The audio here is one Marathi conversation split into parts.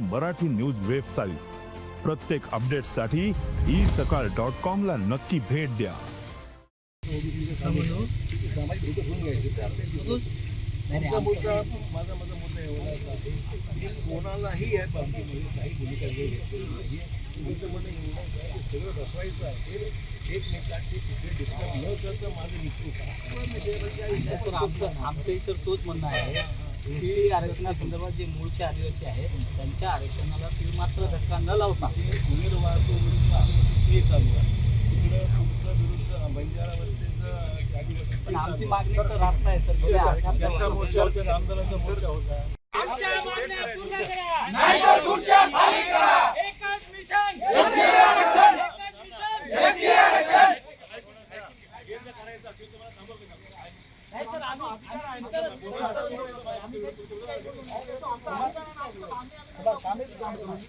मराठी न्यूज़ वेबसाइट प्रत्येक update e Sakal dot com ला नक्की भेट दिया. ते तुमचा मुद्दा माझा माझा मुद्दा एवढा असा आहे की कोणालाही या बाबतीमध्ये काही भूमिका वेळ घेतलेली नाही तुमचं म्हणणं एवढंच आहे की सगळं बसवायचं असेल एकमेकांचे कुठे डिस्टर्ब न करता माझं निघतो सर, आमचं आमचंही सर तोच म्हणणं आहे. एसटी आरक्षणासंदर्भात जे मूळचे आदिवासी आहेत त्यांच्या आरक्षणाला तुम्ही मात्र धक्का न लावता. ते उमेर वाहतो विरुद्ध आदिवासी ते चालू आहे. तिकडं तुमचं विरुद्ध बंजारा वर्सेस ते पण आमची. मागणी तर रास्त आहे सर त्यांचा करा. मोर्चा होता आंदोलनाचा मोर्चा होता हे जर करायचं असेल तर मला थांबवतो का? नाही, सर, आम्ही- आम्ही- आम्ही चुकीचं आहे ना. आम्ही- आम्ही- आम्ही.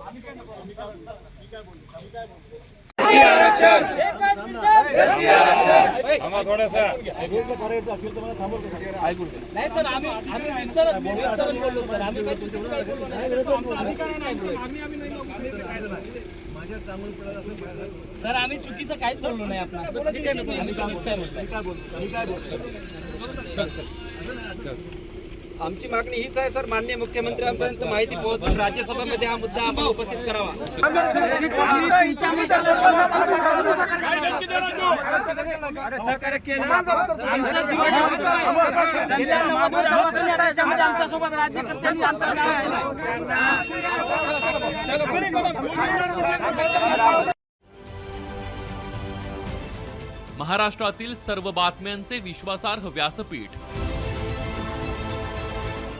आम्ही काय नको मी काय बोलतो मी काय बोलतो मी काय बोलतो जर करायचं असेल तर मला थांबवतो का? नाही सर आम्ही आम्ही विचारत मी विचारत बोललो सर आम्ही चुकीचं बोललो नाही. माझ्या चांगलं असं. सर आम्ही काहीच बोललो नाही आपण आम्ही काय बोललो मी काय बोलतो? मी काय बोलतो? आमची मागणी हीच आहे सर. माननीय मुख्यमंत्र्यांपर्यंत माहिती पोहोचून राज्यसभेमध्ये हा मुद्दा आपण उपस्थित करावा. महाराष्ट्रातील सर्व बातम्यांचे विश्वासार्ह व्यासपीठ.